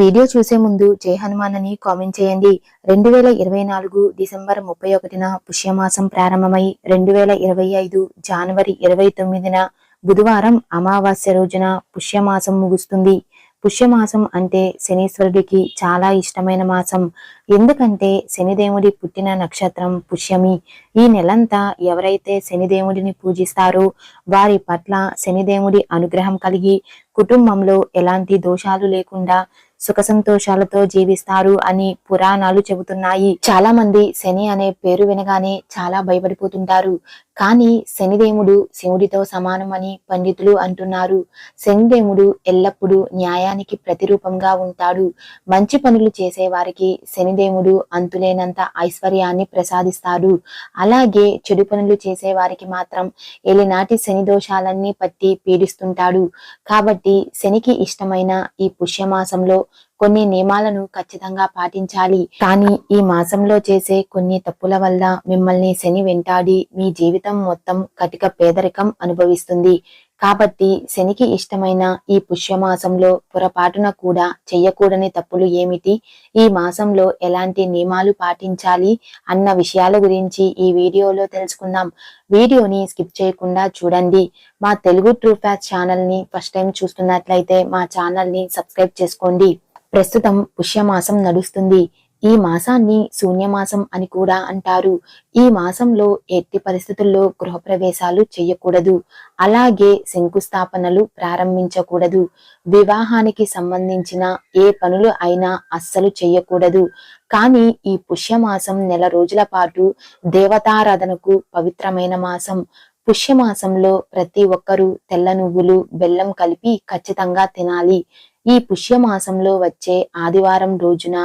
Video చూసే ముందు జై హనుమాన్ అని కామెంట్ చేయండి. రెండు వేల ఇరవై నాలుగు డిసెంబర్ ముప్పై ఒకటిన పుష్యమాసం ప్రారంభమై రెండు వేల ఇరవై ఐదు జనవరి ఇరవై తొమ్మిదిన బుధవారం అమావాస్య రోజున పుష్యమాసం ముగుస్తుంది. పుష్యమాసం అంటే శనీశ్వరుడికి చాలా ఇష్టమైన మాసం. ఎందుకంటే శనిదేవుడి పుట్టిన నక్షత్రం పుష్యమి. ఈ నెలంతా ఎవరైతే శనిదేవుడిని పూజిస్తారో వారి పట్ల శనిదేవుడి అనుగ్రహం కలిగి కుటుంబంలో ఎలాంటి దోషాలు లేకుండా సుఖ సంతోషాలతో జీవిస్తారు అని పురాణాలు చెబుతున్నాయి. చాలా మంది శని అనే పేరు వినగానే చాలా భయపడిపోతుంటారు. కానీ శనిదేవుడు శివుడితో సమానమని పండితులు అంటున్నారు. శనిదేవుడు ఎల్లప్పుడూ న్యాయానికి ప్రతిరూపంగా ఉంటాడు. మంచి పనులు చేసే వారికి శనిదేవుడు అంతులేనంత ఐశ్వర్యాన్ని ప్రసాదిస్తాడు. అలాగే చెడు పనులు చేసే వారికి మాత్రం ఎలినాటి శని దోషాలన్నీ పట్టి పీడిస్తుంటాడు. కాబట్టి శనికి ఇష్టమైన ఈ పుష్యమాసంలో కొన్ని నియమాలను ఖచ్చితంగా పాటించాలి. కానీ ఈ మాసంలో చేసే కొన్ని తప్పుల వల్ల మిమ్మల్ని శని వెంటాడి మీ జీవితం మొత్తం కటిక పేదరికం అనుభవిస్తుంది. కాబట్టి శనికి ఇష్టమైన ఈ పుష్యమాసంలో పొరపాటున కూడా చెయ్యకూడని తప్పులు ఏమిటి? ఈ మాసంలో ఎలాంటి నియమాలు పాటించాలి? అన్న విషయాల గురించి ఈ వీడియోలో తెలుసుకుందాం. వీడియోని స్కిప్ చేయకుండా చూడండి. మా తెలుగు ట్రూ ఫ్యాక్ట్ ఛానల్ని ఫస్ట్ టైం చూస్తున్నట్లయితే మా ఛానల్ని సబ్స్క్రైబ్ చేసుకోండి. ప్రస్తుతం పుష్యమాసం నడుస్తుంది. ఈ మాసాన్ని శూన్యమాసం అని కూడా అంటారు. ఈ మాసంలో ఎట్టి పరిస్థితుల్లో గృహప్రవేశాలు చేయకూడదు. అలాగే శంకుస్థాపనలు ప్రారంభించకూడదు. వివాహానికి సంబంధించిన ఏ పనులు అయినా అస్సలు చేయకూడదు. కానీ ఈ పుష్యమాసం నెల రోజుల పాటు దేవతారాధనకు పవిత్రమైన మాసం. పుష్యమాసంలో ప్రతి ఒక్కరూ తెల్ల నువ్వులు బెల్లం కలిపి ఖచ్చితంగా తినాలి. ఈ పుష్యమాసంలో వచ్చే ఆదివారం రోజున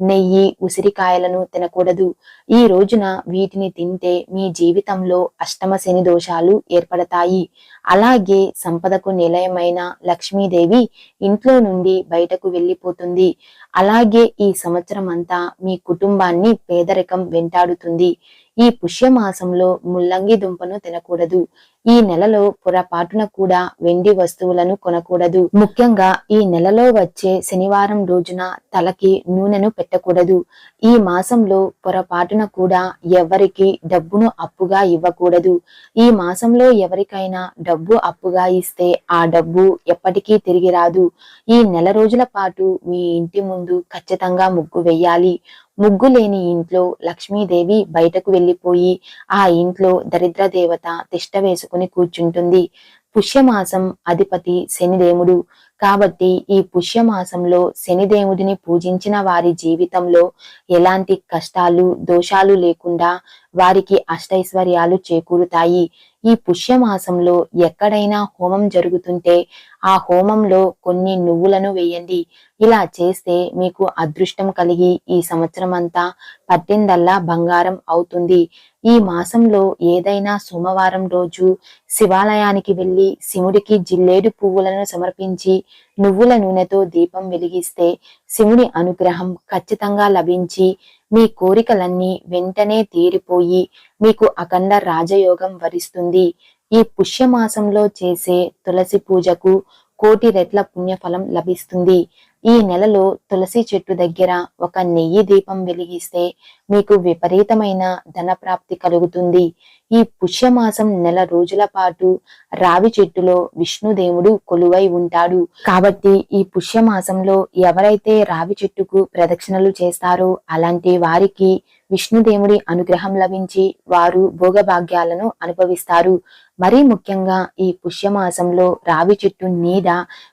నెయ్యి ఉసిరికాయలను తినకూడదు. ఈ రోజున వీటిని తింటే మీ జీవితంలో అష్టమ శని దోషాలు ఏర్పడతాయి. అలాగే సంపదకు నిలయమైన లక్ష్మీదేవి ఇంట్లో నుండి బయటకు వెళ్ళిపోతుంది. అలాగే ఈ సంవత్సరం అంతా మీ కుటుంబాన్ని పేదరికం వెంటాడుతుంది. ఈ పుష్యమాసంలో ముల్లంగి దుంపను తినకూడదు. ఈ నెలలో పొరపాటున కూడా వెండి వస్తువులను కొనకూడదు. ముఖ్యంగా ఈ నెలలో వచ్చే శనివారం రోజున తలకి నూనెను పెట్టకూడదు. ఈ మాసంలో పొరపాటున కూడా ఎవరికి డబ్బును అప్పుగా ఇవ్వకూడదు. ఈ మాసంలో ఎవరికైనా డబ్బు అప్పుగా ఇస్తే ఆ డబ్బు ఎప్పటికీ తిరిగి రాదు. ఈ నెల రోజుల పాటు మీ ఇంటి ముందు ఖచ్చితంగా ముగ్గు వెయ్యాలి ముగ్గు లేని ఇంట్లో లక్ష్మీదేవి బయటకు వెళ్ళిపోయి ఆ ఇంట్లో దరిద్ర దేవత తిష్ట వేసుకుని కూర్చుంటుంది. పుష్యమాసం అధిపతి శనిదేవుడు. కాబట్టి ఈ పుష్యమాసంలో శనిదేవుడిని పూజించిన వారి జీవితంలో ఎలాంటి కష్టాలు దోషాలు లేకుండా వారికి అష్టైశ్వర్యాలు చేకూరుతాయి. ఈ పుష్యమాసంలో ఎక్కడైనా హోమం జరుగుతుంటే ఆ హోమంలో కొన్ని నువ్వులను వేయండి. ఇలా చేస్తే మీకు అదృష్టం కలిగి ఈ సంవత్సరం అంతా పట్టిందల్లా బంగారం అవుతుంది. ఈ మాసంలో ఏదైనా సోమవారం రోజు శివాలయానికి వెళ్ళి శివుడికి జిల్లేడు పువ్వులను సమర్పించి నువ్వుల నూనెతో దీపం వెలిగిస్తే శివుని అనుగ్రహం ఖచ్చితంగా లభించి మీ కోరికలన్నీ వెంటనే తీరిపోయి మీకు అఖండ రాజయోగం వరిస్తుంది. ఈ పుష్యమాసంలో చేసే తులసి పూజకు కోటి రెట్ల పుణ్యఫలం లభిస్తుంది. ఈ నెలలో తులసి చెట్టు దగ్గర ఒక నెయ్యి దీపం వెలిగిస్తే మీకు విపరీతమైన ధన ప్రాప్తి కలుగుతుంది. ఈ పుష్యమాసం నెల రోజుల పాటు రావి చెట్టులో విష్ణుదేవుడు కొలువై ఉంటాడు. కాబట్టి ఈ పుష్యమాసంలో ఎవరైతే రావి చెట్టుకు ప్రదక్షిణలు చేస్తారో అలాంటి వారికి విష్ణుదేవుడి అనుగ్రహం లభించి వారు భోగభాగ్యాలను అనుభవిస్తారు. మరీ ముఖ్యంగా ఈ పుష్యమాసంలో రావి చెట్టు నీడ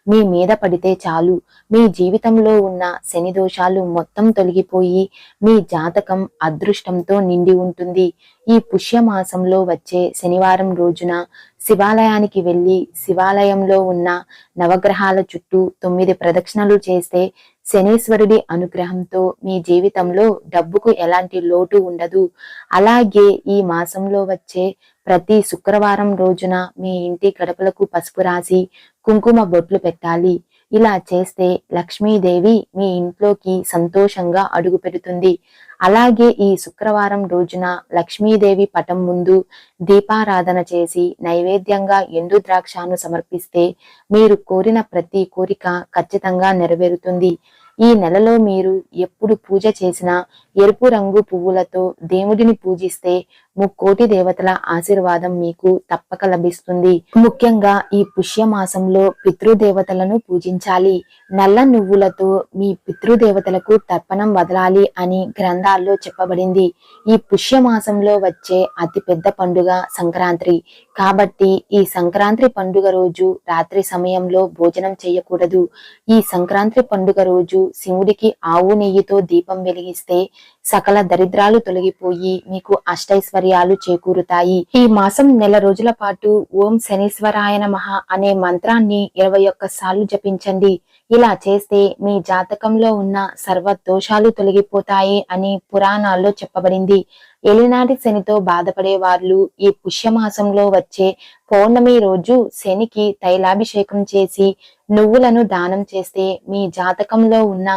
మీ మీద పడితే చాలు. మీ జీవితంలో ఉన్న శని దోషాలు మొత్తం తొలగిపోయి మీ జాతకం అదృష్టంతో నిండి ఉంటుంది. ఈ పుష్యమాసంలో వచ్చే శనివారం రోజున శివాలయానికి వెళ్ళి శివాలయంలో ఉన్న నవగ్రహాల చుట్టూ తొమ్మిది ప్రదక్షిణలు చేస్తే శనీశ్వరుడి అనుగ్రహంతో మీ జీవితంలో డబ్బుకు ఎలాంటి లోటు ఉండదు. అలాగే ఈ మాసంలో వచ్చే ప్రతి శుక్రవారం రోజున మీ ఇంటి గడపలకు పసుపు రాసి కుంకుమ బొట్లు పెట్టాలి. ఇలా చేస్తే లక్ష్మీదేవి మీ ఇంట్లోకి సంతోషంగా అడుగు పెడుతుంది. అలాగే ఈ శుక్రవారం రోజున లక్ష్మీదేవి పటం ముందు దీపారాధన చేసి నైవేద్యంగా ఎండు ద్రాక్షను సమర్పిస్తే మీరు కోరిన ప్రతి కోరిక ఖచ్చితంగా నెరవేరుతుంది. ఈ నెలలో మీరు ఎప్పుడు పూజ చేసినా ఎరుపు రంగు పువ్వులతో దేవుడిని పూజిస్తే ముక్కోటి దేవతల ఆశీర్వాదం మీకు తప్పక లభిస్తుంది. ముఖ్యంగా ఈ పుష్యమాసంలో పితృదేవతలను పూజించాలి. నల్ల నువ్వులతో మీ పితృదేవతలకు తర్పణం వదలాలి అని గ్రంథాల్లో చెప్పబడింది. ఈ పుష్యమాసంలో వచ్చే అతి పెద్ద పండుగ సంక్రాంతి. కాబట్టి ఈ సంక్రాంతి పండుగ రోజు రాత్రి సమయంలో భోజనం చేయకూడదు. ఈ సంక్రాంతి పండుగ రోజు శివుడికి ఆవు నెయ్యితో దీపం వెలిగిస్తే సకల దరిద్రాలు తొలగిపోయి మీకు అష్టైశ్వర్యాలు చేకూరుతాయి. ఈ మాసం నెల రోజుల పాటు ఓం శనీశ్వరాయ నమః అనే మంత్రాన్ని ఇరవై ఒక్క సార్లు జపించండి. ఇలా చేస్తే మీ జాతకంలో ఉన్న సర్వ దోషాలు తొలగిపోతాయి అని పురాణాల్లో చెప్పబడింది. ఎలినాటి శనితో బాధపడే వాళ్ళు ఈ పుష్యమాసంలో వచ్చే పౌర్ణమి రోజు శనికి తైలాభిషేకం చేసి నువ్వులను దానం చేస్తే మీ జాతకంలో ఉన్న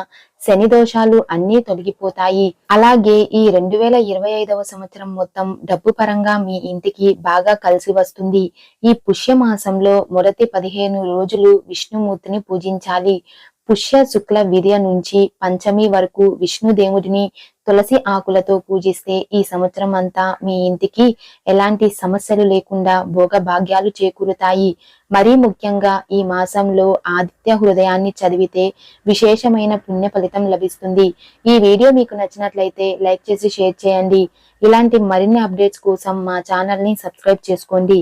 శని దోషాలు అన్నీ తొలగిపోతాయి. అలాగే ఈ రెండు వేల ఇరవై ఐదవ సంవత్సరం మొత్తం డబ్బు పరంగా మీ ఇంటికి బాగా కలిసి వస్తుంది. ఈ పుష్యమాసంలో మొదటి పదిహేను రోజులు విష్ణుమూర్తిని పూజించాలి. పుష్య శుక్ల విద్య నుంచి పంచమి వరకు విష్ణుదేవుడిని తులసి ఆకులతో పూజిస్తే ఈ సంవత్సరం అంతా మీ ఇంటికి ఎలాంటి సమస్యలు లేకుండా భోగభాగ్యాలు చేకూరుతాయి. మరీ ముఖ్యంగా ఈ మాసంలో ఆదిత్య హృదయాన్ని చదివితే విశేషమైన పుణ్య ఫలితం లభిస్తుంది. ఈ వీడియో మీకు నచ్చినట్లయితే లైక్ చేసి షేర్ చేయండి. ఇలాంటి మరిన్ని అప్డేట్స్ కోసం మా ఛానల్ని సబ్స్క్రైబ్ చేసుకోండి.